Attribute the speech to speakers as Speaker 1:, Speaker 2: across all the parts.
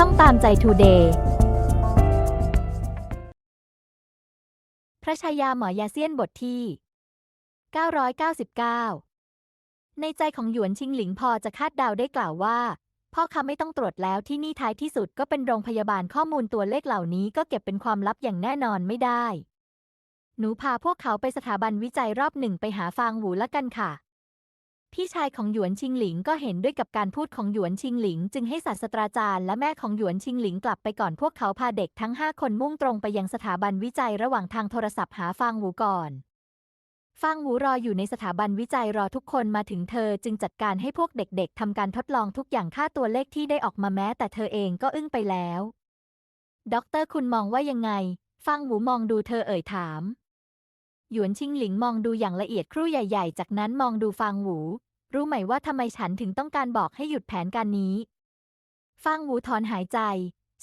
Speaker 1: ช่องตามใจทูเดย์ พระชายาหมอยาเซียนบทที่ 999 ในใจของหยวนชิงหลิงพอจะคาดเดาได้กล่าวว่า พ่อคะไม่ต้องตรวจแล้วที่นี่ท้ายที่สุดก็เป็นโรงพยาบาลข้อมูลตัวเลขเหล่านี้ก็เก็บเป็นความลับอย่างแน่นอนไม่ได้ หนูพาพวกเขาไปสถาบันวิจัยรอบหนึ่งไปหาฟางหวูละกันค่ะ พี่ชายของหยวนชิงหลิงก็เห็นด้วยกับการพูดของหยวนชิงหลิง จึงให้ศาสตราจารย์และแม่ของหยวนชิงหลิงกลับไปก่อนพวกเขาพาเด็กทั้งห้าคนมุ่งตรงไปยังสถาบันวิจัยระหว่างทางโทรศัพท์หาฟางหูก่อนฟางหูรออยู่ในสถาบันวิจัยรอทุกคนมาถึงเธอจึงจัดการให้พวกเด็กๆทำการทดลองทุกอย่างค่าตัวเลขที่ได้ออกมาแม้ แต่เธอเองก็อึ้งไปแล้วด็อกเตอร์คุณมองว่ายังไงฟางหูมองดูเธอเอ่ยถาม หยวนชิงหลิงมองดูอย่างละเอียดครู่ใหญ่ ๆ จากนั้นมองดูฟางหู รู้ไหมว่าทำไมฉันถึงต้องการบอกให้หยุดแผนการนี้ ฟางหวูถอนหายใจ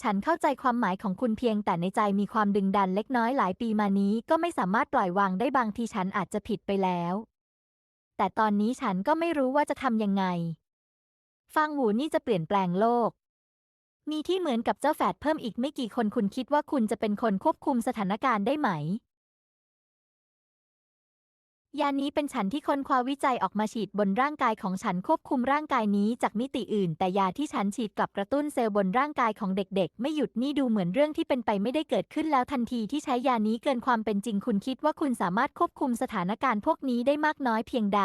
Speaker 1: ฉันเข้าใจความหมายของคุณเพียงแต่ในใจมีความดึงดันเล็กน้อยหลายปีมานี้ก็ไม่สามารถปล่อยวางได้บางทีฉันอาจจะผิดไปแล้ว แต่ตอนนี้ฉันก็ไม่รู้ว่าจะทำยังไง ฟางหูนี่จะเปลี่ยนแปลงโลก มีที่เหมือนกับเจ้าแฝดเพิ่มอีกไม่กี่คนคุณคิดว่าคุณจะเป็นคนควบคุมสถานการณ์ได้ไหม ยานี้เป็นฉันที่ค้นคว้าวิจัยออกมาฉีดบนร่างกายของฉันควบคุมร่างกายนี้จากมิติอื่น แต่ยาที่ฉันฉีดกลับกระตุ้นเซลล์บนร่างกายของเด็กๆ ไม่หยุดนี่ดูเหมือนเรื่องที่เป็นไปไม่ได้เกิดขึ้นแล้วทันทีที่ใช้ยานี้เกินความเป็นจริงคุณคิดว่าคุณสามารถควบคุมสถานการณ์พวกนี้ได้มากน้อยเพียงใด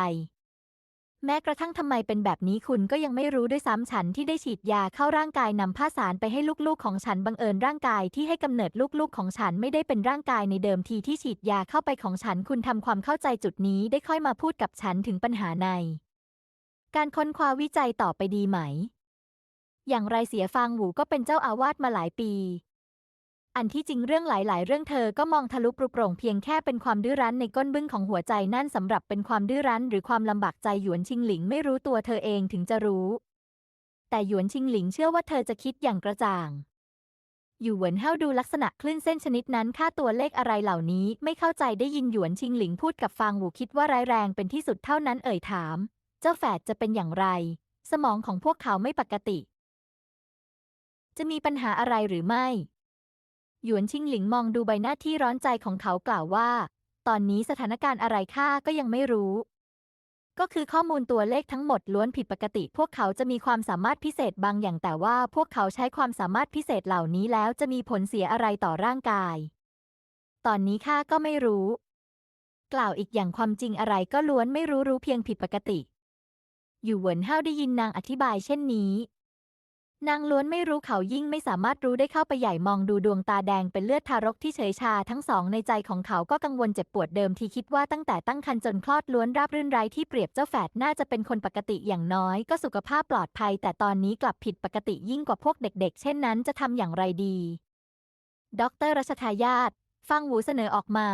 Speaker 1: แม้กระทั่งทำไมเป็นแบบนี้คุณก็ยังไม่รู้ด้วยซ้ำฉันที่ได้ฉีดยาเข้าร่างกายนำผ้าสารไปให้ลูกๆของฉันบังเอิญร่างกายที่ให้กำเนิดลูกๆของฉันไม่ได้เป็นร่างกายในเดิมทีที่ฉีดยาเข้าไปของฉันคุณทำความเข้าใจจุดนี้ได้ค่อยมาพูดกับฉันถึงปัญหาใน การค้นคว้าวิจัยต่อไปดีไหม อย่างไรเสียฟางหูก็เป็นเจ้าอาวาสมาหลายปี อันที่จริงเรื่องหลาย ๆ เรื่องเธอก็มองทะลุปรุโปร่งเพียงแค่เป็นความดื้อรั้นในก้นบึ้งของหัวใจนั่นสำหรับเป็นความดื้อรั้น หรือความลำบากใจหยวนชิงหลิงไม่รู้ตัวเธอเองถึงจะรู้ แต่หยวนชิงหลิงเชื่อว่าเธอจะคิดอย่างกระจ่างอยู่เหวินเฮาดูลักษณะคลื่นเส้นชนิดนั้นค่าตัวเลขอะไรเหล่านี้ไม่เข้าใจได้ยินหยวนชิงหลิงพูดกับฟางหวูคิดว่าร้ายแรงเป็นที่สุดเท่านั้นเอ่ยถาม เจ้าแฝดจะเป็นอย่างไร สมองของพวกเขาไม่ปกติ จะมีปัญหาอะไรหรือไม่ หยวนชิงหลิงมองดูใบหน้าที่ร้อนใจของเขากล่าวว่า ตอนนี้สถานการณ์อะไรข้าก็ยังไม่รู้ ก็คือข้อมูลตัวเลขทั้งหมดล้วนผิดปกติ พวกเขาจะมีความสามารถพิเศษบางอย่างแต่ว่าพวกเขาใช้ความสามารถพิเศษเหล่านี้แล้วจะมีผลเสียอะไรต่อร่างกาย ตอนนี้ข้าก็ไม่รู้ กล่าวอีกอย่างความจริงอะไรก็ล้วนไม่รู้รู้เพียงผิดปกติ อยู่เหวินเฮาได้ยินนางอธิบายเช่นนี้ นางล้วนไม่รู้เขายิ่งไม่สามารถรู้ได้เข้าไปใหญ่มองดูดวงตาแดงเป็นเลือดทารกที่เฉยชาทั้งสองในใจของเขาก็กังวลเจ็บปวดเดิมที่คิดว่าตั้งแต่ตั้งครรภ์จนคลอดล้วนราบรื่นไร้ที่เปรียบเจ้าแฝดน่าจะเป็นคนปกติอย่างน้อยก็สุขภาพปลอดภัย แต่ตอนนี้กลับผิดปกติยิ่งกว่าพวกเด็กๆ เช่นนั้นจะทำอย่างไรดีด็อกเตอร์รัชทายาทฟังหูเสนอออกมา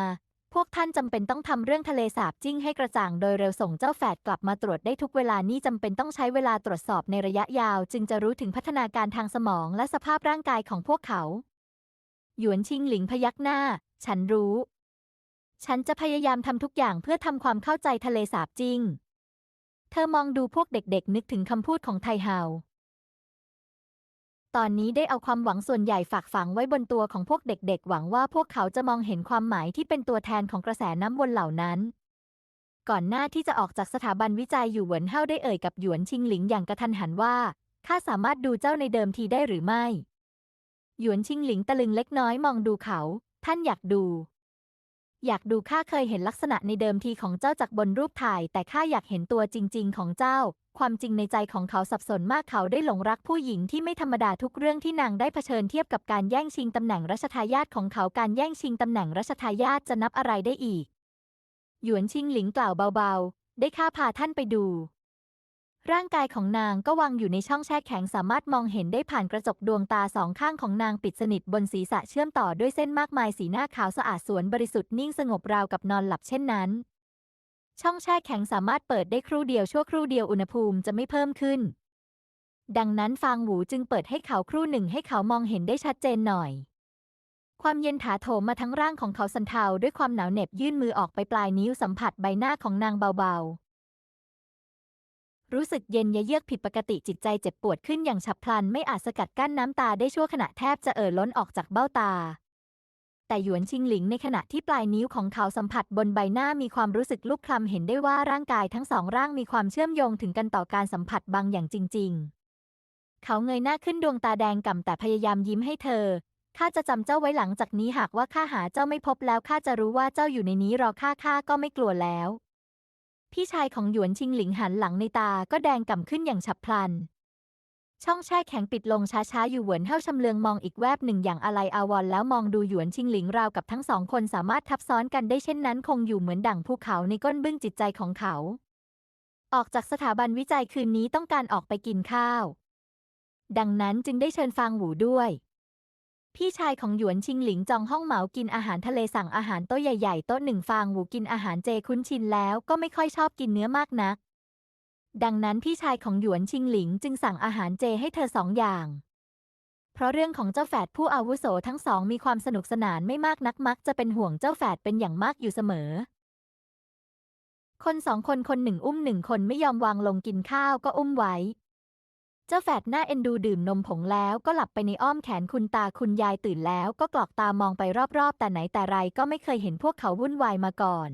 Speaker 1: พวกท่านจำเป็นต้องทำเรื่องทะเลสาบจิ้งให้กระจ่างโดยเร็วส่งเจ้าแฝดกลับมาตรวจได้ทุกเวลานี่จำเป็นต้องใช้เวลาตรวจสอบในระยะยาว จึงจะรู้ถึงพัฒนาการทางสมองและสภาพร่างกายของพวกเขา หยวนชิงหลิงพยักหน้า ฉันรู้ ฉันจะพยายามทำทุกอย่างเพื่อทำความเข้าใจทะเลสาบจิ้ง เธอมองดูพวกเด็กๆ นึกถึงคำพูดของไทเฮา ตอนนี้ได้เอาความหวังส่วนใหญ่ฝากฝังไว้บนตัวของพวกเด็กๆ หวังว่าพวกเขาจะมองเห็นความหมายที่เป็นตัวแทนของกระแสน้ำวนเหล่านั้น ก่อนหน้าที่จะออกจากสถาบันวิจัยอยู่เหวินเฮาได้เอ่ยกับหยวนชิงหลิงอย่างกระทันหันว่าข้าสามารถดูเจ้าในเดิมทีได้หรือไม่ หยวนชิงหลิงตะลึงเล็กน้อยมองดูเขา ท่านอยากดู อยากดูข้าเคยเห็นลักษณะในเดิมทีของเจ้าจากบนรูปถ่าย แต่ข้าอยากเห็นตัวจริง ๆ ของเจ้า ความจริงในใจของเขาสับสนมากเขาได้หลงรักผู้หญิงที่ไม่ธรรมดาทุกเรื่องที่นางได้เผชิญเทียบกับการแย่งชิงตำแหน่งรัชทายาทของเขาการแย่งชิงตำแหน่งรัชทายาทจะนับอะไรได้อีก หยวนชิงหลิงกล่าวเบาๆ ได้ข้าพาท่านไปดู ร่างกายของนางก็วางอยู่ในช่องแช่แข็งสามารถมองเห็นได้ผ่านกระจกดวงตาสองข้างของนางปิดสนิทบนศีรษะเชื่อมต่อด้วยเส้นมากมายสีหน้าขาวสะอาดสวนบริสุทธิ์นิ่งสงบราวกับนอนหลับเช่นนั้น ช่องแช่แข็งสามารถเปิดได้ครู่เดียวชั่วครู่เดียวอุณหภูมิจะไม่เพิ่มขึ้น ดังนั้นฟางหวูจึงเปิดให้เขาครู่หนึ่งให้เขามองเห็นได้ชัดเจนหน่อย ความเย็นถาโถมมาทั้งร่างของเขาสันเทาด้วยความหนาวเหน็บยื่นมือออกไปปลายนิ้วสัมผัสใบหน้าของนางเบาๆ รู้สึกเย็นยะเยือกผิดปกติจิตใจเจ็บปวดขึ้นอย่างฉับพลันไม่อาจสกัดกั้นน้ำตาได้ชั่วขณะแทบจะเอ่อล้นออกจากเบ้าตา แต่หยวนชิงหลิงในขณะที่ปลายนิ้วของเขาสัมผัสบนใบหน้ามีความรู้สึกลุกคลำเห็นได้ว่าร่างกายทั้งสองร่างมีความเชื่อมโยงถึงกันต่อการสัมผัสบางอย่างจริง ๆ เขาเงยหน้าขึ้นดวงตาแดงก่ำแต่พยายามยิ้มให้เธอข้าจะจำเจ้าไว้หลังจากนี้หากว่าข้าหาเจ้าไม่พบแล้วข้าจะรู้ว่าเจ้าอยู่ในนี้รอข้าข้าก็ไม่กลัวแล้ว พี่ชายของหยวนชิงหลิงหันหลังในตาก็แดงก่ำขึ้นอย่างฉับพลัน ช่องแช่แข็งปิดลงช้าๆอยู่เหวนเฮาชำเลืองมองอีกแวบหนึ่งอย่างอะไรอาวรแล้วมองดูหยวนชิงหลิงราวกับทั้งสองคนสามารถทับซ้อนกันได้เช่นนั้น คงอยู่เหมือนดั่งภูเขาในก้นบึ้งจิตใจของเขา ออกจากสถาบันวิจัยคืนนี้ต้องการออกไปกินข้าว ดังนั้นจึงได้เชิญฟางหูด้วย พี่ชายของหยวนชิงหลิงจองห้องเหมากินอาหารทะเลสั่งอาหารโต๊ะใหญ่ๆโต๊ะหนึ่งฟางหูกินอาหารเจคุ้นชินแล้วก็ไม่ค่อยชอบกินเนื้อมากนัก ดังนั้นพี่ชายของหยวนชิงหลิงจึงสั่งอาหารเจให้เธอสองอย่าง เพราะเรื่องของเจ้าแฝดผู้อาวุโสทั้งสองมีความสนุกสนานไม่มากนักมักจะเป็นห่วงเจ้าแฝดเป็นอย่างมากอยู่เสมอ คนสองคนคนหนึ่งอุ้มหนึ่งคนไม่ยอมวางลงกินข้าวก็อุ้มไว้ เจ้าแฝดหน้าเอ็นดูดื่มนมผงแล้วก็หลับไปในอ้อมแขนคุณตาคุณยายตื่นแล้วก็กรอกตามองไปรอบๆ แต่ไหนแต่ไรก็ไม่เคยเห็นพวกเขาวุ่นวายมาก่อน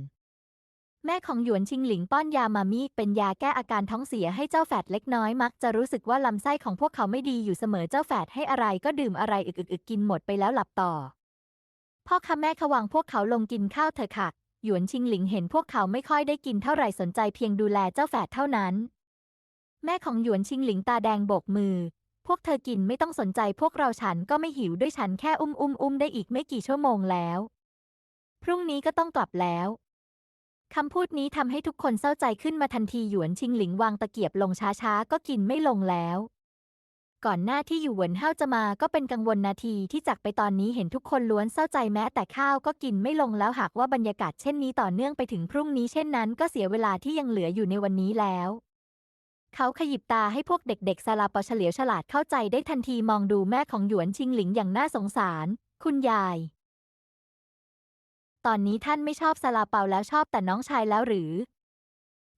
Speaker 1: แม่ของหยวนชิงหลิงป้อนยามามีเป็นยาแก้อาการท้องเสียให้เจ้าแฝดเล็กน้อยมักจะรู้สึกว่าลำไส้ของพวกเขาไม่ดีอยู่เสมอเจ้าแฝดให้อะไรก็ดื่มอะไรอึกๆกินหมดไปแล้วหลับต่อ พ่อคะแม่ขวังพวกเขาลงกินข้าวเถอะค่ะหยวนชิงหลิงเห็นพวกเขาไม่ค่อยได้กินเท่าไหร่สนใจเพียงดูแลเจ้าแฝดเท่านั้น แม่ของหยวนชิงหลิงตาแดงโบกมือ พวกเธอกินไม่ต้องสนใจพวกเราฉันก็ไม่หิวด้วยฉันแค่อุ้มอุ้มอุ้มได้อีกไม่กี่ชั่วโมงแล้ว พรุ่งนี้ก็ต้องกลับแล้วคำพูดนี้ทำให้ทุกคนเศร้าใจขึ้นมาทันทีหยวนชิงหลิงวางตะเกียบลงช้าๆ ก็กินไม่ลงแล้ว ก่อนหน้าที่อยู่หวนเฮาจะมาก็เป็นกังวลนาทีที่จากไปตอนนี้เห็นทุกคนล้วนเศร้าใจแม้แต่ข้าวก็กินไม่ลงแล้วหากว่าบรรยากาศเช่นนี้ต่อเนื่องไปถึงพรุ่งนี้เช่นนั้น ก็เสียเวลาที่ยังเหลืออยู่ในวันนี้แล้ว เขาขยิบตาให้พวกเด็กๆซาลาเปาเฉลียวฉลาดเข้าใจได้ทันทีมองดูแม่ของหยวนชิงหลิงอย่างน่าสงสาร คุณยาย ตอนนี้ท่านไม่ชอบซาลาเปาแล้วชอบแต่น้องชายแล้วหรือ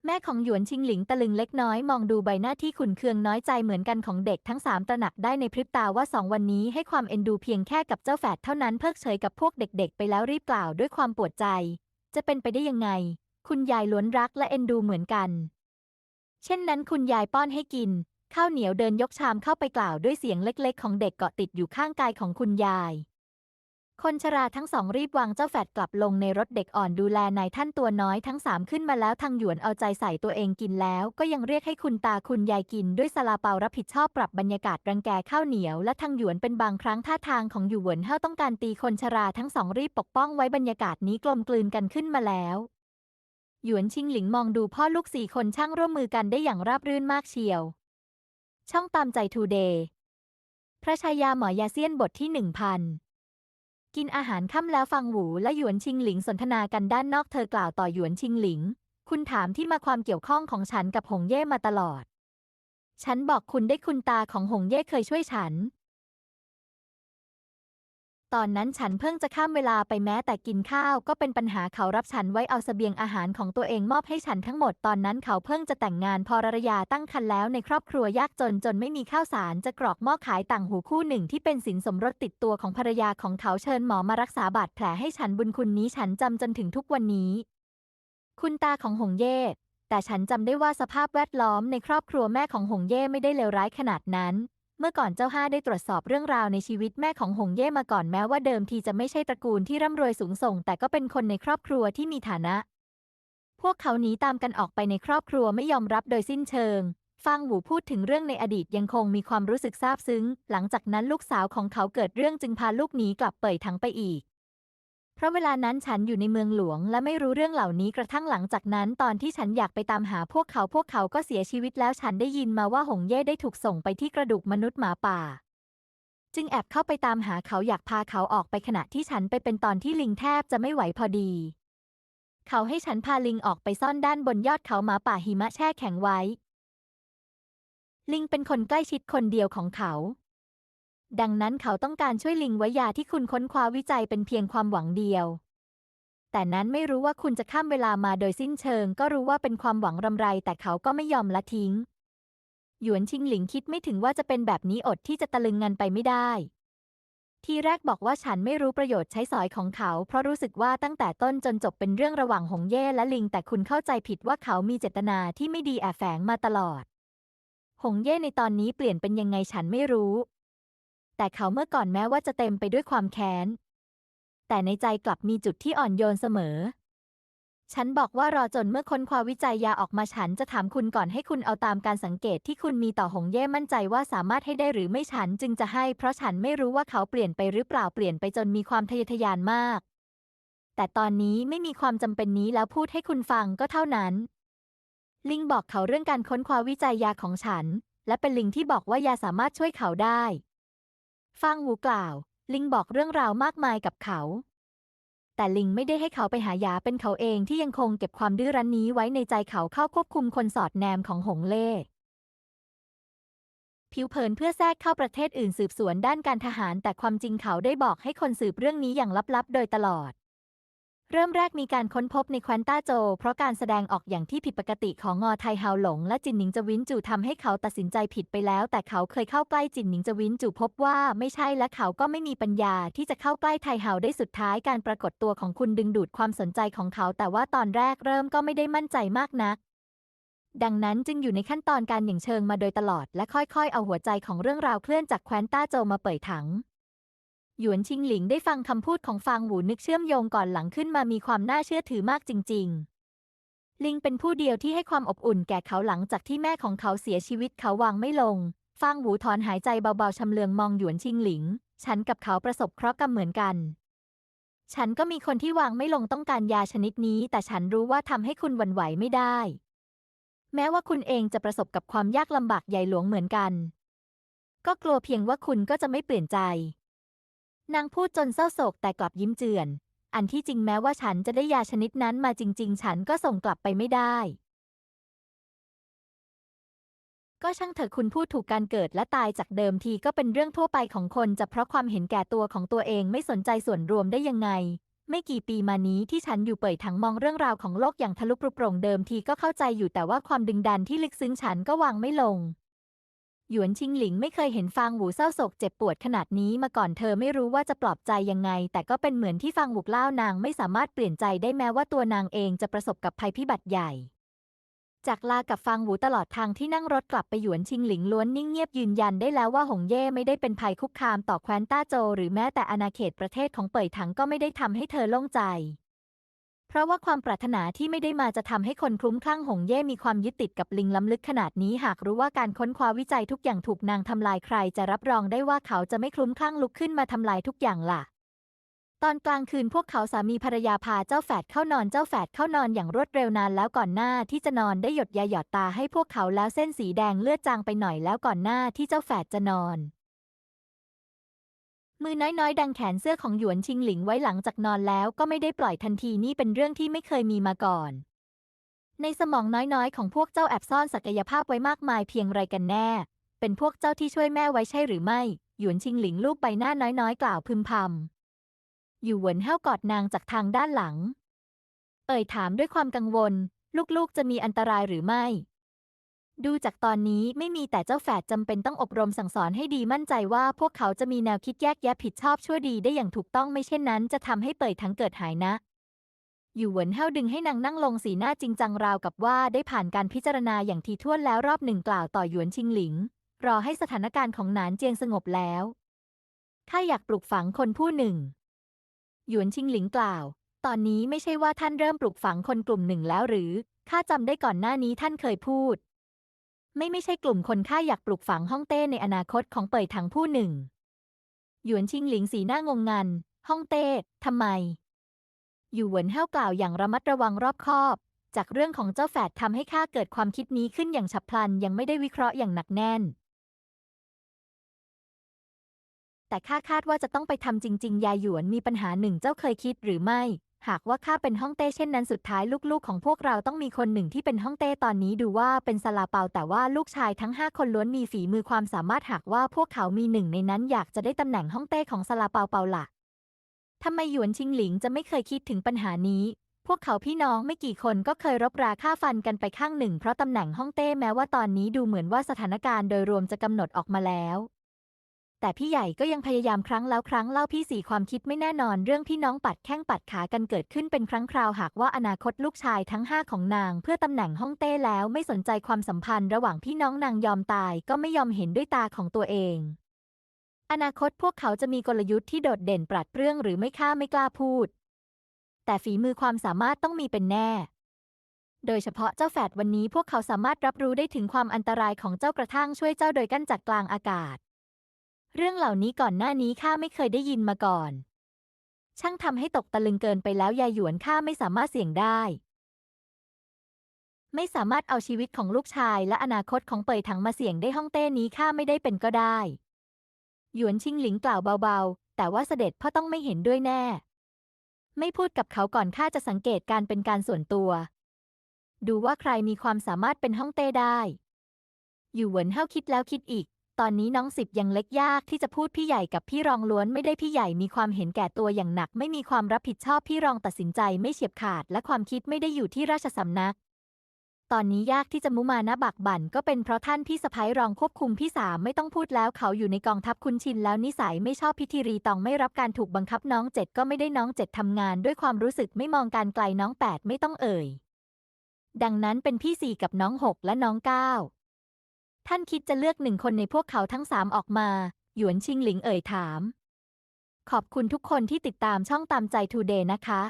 Speaker 1: แม่ของหยวนชิงหลิงตะลึงเล็กน้อยมองดูใบหน้าที่ขุนเคืองน้อยใจเหมือนกันของเด็กทั้งสามตระหนักได้ในพริบตาว่าสองวันนี้ให้ความเอ็นดูเพียงแค่กับเจ้าแฝดเท่านั้นเพิกเฉยกับพวกเด็ก ๆ ไปแล้วรีบกล่าวด้วยความปวดใจ จะเป็นไปได้ยังไง คุณยายล้วนรักและเอ็นดูเหมือนกัน เช่นนั้นคุณยายป้อนให้กิน ข้าวเหนียวเดินยกชามเข้าไปกล่าวด้วยเสียงเล็กๆ ของเด็กเกาะติดอยู่ข้างกายของคุณยาย คนชราทั้งสองรีบวางเจ้าแฝดกลับลงในรถเด็กอ่อนดูแลนายท่านตัวน้อยทั้งสามขึ้นมาแล้วทางหยวนเอาใจใส่ตัวเองกินแล้ว ก็ยังเรียกให้คุณตาคุณยายกินด้วยซาลาเปารับผิดชอบปรับบรรยากาศรังแกข้าวเหนียวและทางหยวนเป็นบางครั้งท่าทางของหยวนเฮาต้องการตีคนชราทั้งสองรีบปกป้องไว้บรรยากาศนี้กลมกลืนกันขึ้นมาแล้ว หยวนชิงหลิงมองดูพ่อลูกสี่คนช่างร่วมมือกันได้อย่างราบรื่นมากเชียว ช่องตามใจทูเดย์พระชายาหมอยาเซียนบทที่หนึ่งพันกินอาหารค่ำแล้วฟังหวูและหยวนชิงหลิงสนทนากันด้านนอกเธอกล่าวต่อหยวนชิงหลิง คุณถามที่มาความเกี่ยวข้องของฉันกับหงเย่มาตลอด ฉันบอกคุณได้คุณตาของหงเย่เคยช่วยฉัน ตอนนั้นฉันเพิ่งจะข้ามเวลาไปแม้แต่กินข้าวก็เป็นปัญหาเขารับฉันไว้เอาเสบียงอาหารของตัวเองมอบให้ฉันทั้งหมดตอนนั้นเขาเพิ่งจะแต่งงานพอรรยาตั้งครรภ์แล้วในครอบครัวยากจนจนไม่มีข้าวสารจะกรอกหม้อขายต่างหูคู่หนึ่งที่เป็นสินสมรสติดตัวของภรรยาของเขาเชิญหมอมารักษาบาดแผลให้ฉันบุญคุณนี้ฉันจำจนถึงทุกวันนี้ คุณตาของหงเย่แต่ฉันจำได้ว่าสภาพแวดล้อมในครอบครัวแม่ของหงเย่ไม่ได้เลวร้ายขนาดนั้น เมื่อก่อนเจ้าห้าได้ตรวจสอบเรื่องราวในชีวิตแม่ของหงเย่มาก่อนแม้ว่าเดิมทีจะไม่ใช่ตระกูลที่ร่ำรวยสูงส่ง แต่ก็เป็นคนในครอบครัวที่มีฐานะ พวกเขาหนีตามกันออกไปในครอบครัวไม่ยอมรับโดยสิ้นเชิงฟังหวูพูดถึงเรื่องในอดีตยังคงมีความรู้สึกซาบซึ้ง หลังจากนั้นลูกสาวของเขาเกิดเรื่องจึงพาลูกหนีกลับเป่ยถังไปอีก ราะเวลานั้นฉันอยู่ในเมืองหลวง และไม่รู้เรื่องเหล่านี้กระทั่งหลังจากนั้น ตอนที่ฉันอยากไปตามหาพวกเขาพวกเขาก็เสียชีวิตแล้วฉันได้ยินมาว่าหงเย่ได้ถูกส่งไปที่กระดูกมนุษย์หมาป่า จึงแอบเข้าไปตามหาเขาอยากพาเขาออกไปขณะที่ฉันไปเป็นตอนที่ลิงแทบจะไม่ไหวพอดี เขาให้ฉันพาลิงออกไปซ่อนด้านบนยอดเขาหมาป่าหิมะแช่แข็งไว้ ลิงเป็นคนใกล้ชิดคนเดียวของเขา ดังนั้นเขาต้องการช่วยลิงไว้ยาที่คุณค้นคว้าวิจัยเป็นเพียงความหวังเดียว แต่นั้นไม่รู้ว่าคุณจะข้ามเวลามาโดยสิ้นเชิง ก็รู้ว่าเป็นความหวังรำไร แต่เขาก็ไม่ยอมละทิ้ง หยวนชิงหลิงคิดไม่ถึงว่าจะเป็นแบบนี้อดที่จะตะลึงงันไปไม่ได้ ทีแรกบอกว่าฉันไม่รู้ประโยชน์ใช้สอยของเขา เพราะรู้สึกว่าตั้งแต่ต้นจนจบเป็นเรื่องระหว่างหงเย่และลิง แต่คุณเข้าใจผิดว่าเขามีเจตนาที่ไม่ดีแอบแฝงมาตลอด หงเย่ในตอนนี้เปลี่ยนเป็นยังไงฉันไม่รู้ แต่เขาเมื่อก่อนแม้ว่าจะเต็มไปด้วยความแค้น แต่ในใจกลับมีจุดที่อ่อนโยนเสมอ ฉันบอกว่ารอจนเมื่อค้นคว้าวิจัยยาออกมาฉันจะถามคุณก่อนให้คุณเอาตามการสังเกตที่คุณมีต่อหงเย่มั่นใจว่าสามารถให้ได้หรือไม่ฉันจึงจะให้ เพราะฉันไม่รู้ว่าเขาเปลี่ยนไปหรือเปล่าเปลี่ยนไปจนมีความทะเยอทะยานมาก แต่ตอนนี้ไม่มีความจำเป็นนี้แล้วพูดให้คุณฟังก็เท่านั้น ลิงบอกเขาเรื่องการค้นคว้าวิจัยยาของฉัน และเป็นลิงที่บอกว่ายาสามารถช่วยเขาได้ ฟางหูกล่าว ลิงบอกเรื่องราวมากมายกับเขา แต่ลิงไม่ได้ให้เขาไปหายาเป็นเขาเองที่ยังคงเก็บความดื้อรั้นนี้ไว้ในใจเขาเข้าควบคุมคนสอดแนมของหงเล่ผิวเผินเพื่อแทรกเข้าประเทศอื่นสืบสวนด้านการทหาร แต่ความจริงเขาได้บอกให้คนสืบเรื่องนี้อย่างลับๆ โดยตลอด เริ่มแรกมีการค้นพบในแคว้นต้าโจ เพราะการแสดงออกอย่างที่ผิดปกติของงอไทเฮาหลง และจินหนิงจวินจูทำให้เขาตัดสินใจผิดไปแล้ว แต่เขาเคยเข้าใกล้จินหนิงจวินจูพบว่าไม่ใช่และเขาก็ไม่มีปัญญาที่จะเข้าใกล้ไทเฮาได้สุดท้ายการปรากฏตัวของคุณดึงดูดความสนใจของเขา แต่ว่าตอนแรกเริ่มก็ไม่ได้มั่นใจมากนัก ดังนั้นจึงอยู่ในขั้นตอนการหย่งเชิงมาโดยตลอด และค่อยๆ เอาหัวใจของเรื่องราวเคลื่อนจากแคว้นต้าโจมาเปิดถัง หยวนชิงหลิงได้ฟังคำพูดของฟางหวูนึกเชื่อมโยงก่อนหลังขึ้นมามีความน่าเชื่อถือมากจริง ๆ ลิงเป็นผู้เดียวที่ให้ความอบอุ่นแก่เขาหลังจากที่แม่ของเขาเสียชีวิตเขาวางไม่ลง ฟางหวูถอนหายใจเบาๆชำเลืองมองหยวนชิงหลิง ฉันกับเขาประสบเคราะห์กรรมเหมือนกัน ฉันก็มีคนที่วางไม่ลงต้องการยาชนิดนี้ แต่ฉันรู้ว่าทำให้คุณหวั่นไหวไม่ได้ แม้ว่าคุณเองจะประสบกับความยากลำบากใหญ่หลวงเหมือนกัน ก็กลัวเพียงว่าคุณก็จะไม่เปลี่ยนใจ นางพูดจนเศร้าโศกแต่กลับยิ้มเจือน อันที่จริงแม้ว่าฉันจะได้ยาชนิดนั้นมาจริง ๆ ฉันก็ส่งกลับไปไม่ได้ ก็ช่างเถอะคุณพูดถูกการเกิดและตายจากเดิมทีก็เป็นเรื่องทั่วไปของคนจะเพราะความเห็นแก่ตัวของตัวเองไม่สนใจส่วนรวมได้ยังไง ไม่กี่ปีมานี้ที่ฉันอยู่เปิดถังมองเรื่องราวของโลกอย่างทะลุปรุโปร่งเดิมทีก็เข้าใจอยู่แต่ว่าความดึงดันที่ลึกซึ้งฉันก็วางไม่ลง หยวนชิงหลิงไม่เคยเห็นฟางหวูเศร้าโศกเจ็บปวดขนาดนี้มาก่อนเธอไม่รู้ว่าจะปลอบใจยังไง แต่ก็เป็นเหมือนที่ฟางหวูเล่านางไม่สามารถเปลี่ยนใจได้แม้ว่าตัวนางเองจะประสบกับภัยพิบัติใหญ่ จากลากับฟางหวูตลอดทางที่นั่งรถกลับไปหยวนชิงหลิงล้วนนิ่งเงียบยืนยันได้แล้วว่าหงเย่ไม่ได้เป็นภัยคุกคามต่อแคว้นต้าโจ หรือแม้แต่อาณาเขตประเทศของเป่ยถังก็ไม่ได้ทำให้เธอโล่งใจ เพราะว่าความปรารถนาที่ไม่ได้มาจะทำให้คนคลุ้มคลั่งหงเย่มีความยึดติดกับลิงล้ำลึกขนาดนี้หากรู้ว่าการค้นคว้าวิจัยทุกอย่างถูกนางทำลายใคร จะรับรองได้ว่าเขาจะไม่คลุ้มคลั่งลุกขึ้นมาทำลายทุกอย่างล่ะตอนกลางคืนพวกเขาสามีภรรยาพาเจ้าแฝดเข้านอนเจ้าแฝดเข้านอนอย่างรวดเร็วนานแล้วก่อนหน้าที่จะนอนได้หยดยาหยอดตาให้พวกเขาแล้วเส้นสีแดงเลือดจางไปหน่อยแล้วก่อนหน้าที่เจ้าแฝดจะนอน มือน้อยๆ ดังแขนเสื้อของหยวนชิงหลิงไว้หลังจากนอนแล้วก็ไม่ได้ปล่อยทันทีนี่เป็นเรื่องที่ไม่เคยมีมาก่อน ในสมองน้อยๆ ของพวกเจ้าแอบซ่อนศักยภาพไว้มากมายเพียงไรกันแน่ เป็นพวกเจ้าที่ช่วยแม่ไว้ใช่หรือไม่ หยวนชิงหลิงลูบใบหน้าน้อยๆ กล่าวพึมพำอยู่หวนเห้ากอดนางจากทางด้านหลัง เอ่ยถามด้วยความกังวล ลูกๆ จะมีอันตรายหรือไม่ ดูจากตอนนี้ไม่มีแต่เจ้าแฝดจำเป็นต้องอบรมสั่งสอนให้ดีมั่นใจว่าพวกเขาจะมีแนวคิดแยกแยะผิดชอบชั่วดีได้อย่างถูกต้องไม่เช่นนั้นจะทำให้เปิดทั้งเกิดหายนะอยู่เหวินเห้าดึงให้นางนั่งลงสีหน้าจริงจังราวกับว่าได้ผ่านการพิจารณาอย่างทีท่วนแล้วรอบหนึ่งกล่าวต่อหยวนชิงหลิง รอให้สถานการณ์ของหนานเจียงสงบแล้วข้าอยากปลูกฝังคนผู้หนึ่ง หยวนชิงหลิงกล่าว ตอนนี้ไม่ใช่ว่าท่านเริ่มปลูกฝังคนกลุ่มหนึ่งแล้วหรือข้าจำได้ก่อนหน้านี้ท่านเคยพูด ไม่ไม่ใช่กลุ่มคนข้าอยากปลูกฝังฮ่องเต้ในอนาคตของเป่ยถังผู้หนึ่ง หยวนชิงหลิงสีหน้างงงัน ฮ่องเต้ทำไม อยู่หวนเห้ากล่าวอย่างระมัดระวังรอบคอบ จากเรื่องของเจ้าแฝดทำให้ข้าเกิดความคิดนี้ขึ้นอย่างฉับพลันยังไม่ได้วิเคราะห์อย่างหนักแน่น แต่ข้าคาดว่าจะต้องไปทำจริง ๆ ยายหยวนมีปัญหาหนึ่งเจ้าเคยคิดหรือไม่ หากว่าข้าเป็นฮ่องเต้เช่นนั้นสุดท้ายลูกๆ ของพวกเราต้องมีคนหนึ่งที่เป็นฮ่องเต้ตอนนี้ดูว่าเป็นซาลาเปาแต่ว่าลูกชายทั้งห้าคนล้วนมีฝีมือความสามารถหากว่าพวกเขามีหนึ่งในนั้นอยากจะได้ตำแหน่งฮ่องเต้ของซาลาเปาเปาล่ะทำไมหยวนชิงหลิงจะไม่เคยคิดถึงปัญหานี้ พวกเขาพี่น้องไม่กี่คนก็เคยรบราฆ่าฟันกันไปข้างหนึ่ง เพราะตำแหน่งฮ่องเต้แม้ว่าตอนนี้ดูเหมือนว่าสถานการณ์โดยรวมจะกำหนดออกมาแล้ว แต่พี่ใหญ่ก็ยังพยายามครั้งแล้วครั้งเล่าพี่สี่ความคิดไม่แน่นอนเรื่องพี่น้องปัดแข้งปัดขากันเกิดขึ้นเป็นครั้งคราวหากว่าอนาคตลูกชายทั้งห้าของนาง เพื่อตำแหน่งฮ่องเต้แล้วไม่สนใจความสัมพันธ์ระหว่างพี่น้องนางยอมตายก็ไม่ยอมเห็นด้วยตาของตัวเอง อนาคตพวกเขาจะมีกลยุทธ์ที่โดดเด่นปราดเปรื่องหรือไม่ค่าไม่กล้าพูด แต่ฝีมือความสามารถต้องมีเป็นแน่โดยเฉพาะเจ้าแฝดวันนี้พวกเขาสามารถรับรู้ได้ถึงความอันตรายของเจ้ากระทั่งช่วยเจ้าโดยกั้นจากกลางอากาศ เรื่องเหล่านี้ก่อนหน้านี้ข้าไม่เคยได้ยินมาก่อน ช่างทำให้ตกตะลึงเกินไปแล้วยายหยวนข้าไม่สามารถเสี่ยงได้ ไม่สามารถเอาชีวิตของลูกชายและอนาคตของเปยถังมาเสี่ยงได้ห้องเต้นี้ข้าไม่ได้เป็นก็ได้ หยวนชิงหลิงกล่าวเบาๆ แต่ว่าเสด็จพ่อต้องไม่เห็นด้วยแน่ ไม่พูดกับเขาก่อนข้าจะสังเกตการเป็นการส่วนตัว ดูว่าใครมีความสามารถเป็นห้องเต้ได้ อยู่เหวินเฮาคิดแล้วคิดอีก ตอนนี้น้องสิบยังเล็กยากที่จะพูดพี่ใหญ่กับพี่รองล้วนไม่ได้พี่ใหญ่มีความเห็นแก่ตัวอย่างหนัก ไม่มีความรับผิดชอบพี่รองตัดสินใจไม่เฉียบขาด และความคิดไม่ได้อยู่ที่ราชสำนัก ตอนนี้ยากที่จะมุมานะบักบั่นก็เป็นเพราะท่านพี่สะพ้ายรองควบคุมพี่สามไม่ต้องพูดแล้วเขาอยู่ในกองทัพคุ้นชินแล้วนิสัยไม่ชอบพิธีรีตองไม่รับการถูกบังคับน้องเจ็ดก็ไม่ได้น้องเจ็ดทำงาน ด้วยความรู้สึกไม่มองการไกลน้องแปดไม่ต้องเอ่ยดังนั้นเป็นพี่สี่กับน้องหกและน้องเก้า ท่านคิดจะเลือกหนึ่งคนในพวกเขาทั้งสามออกมา หยวนชิงหลิงเอ่ยถาม ขอบคุณทุกคนที่ติดตามช่องตามใจทูเดย์นะคะ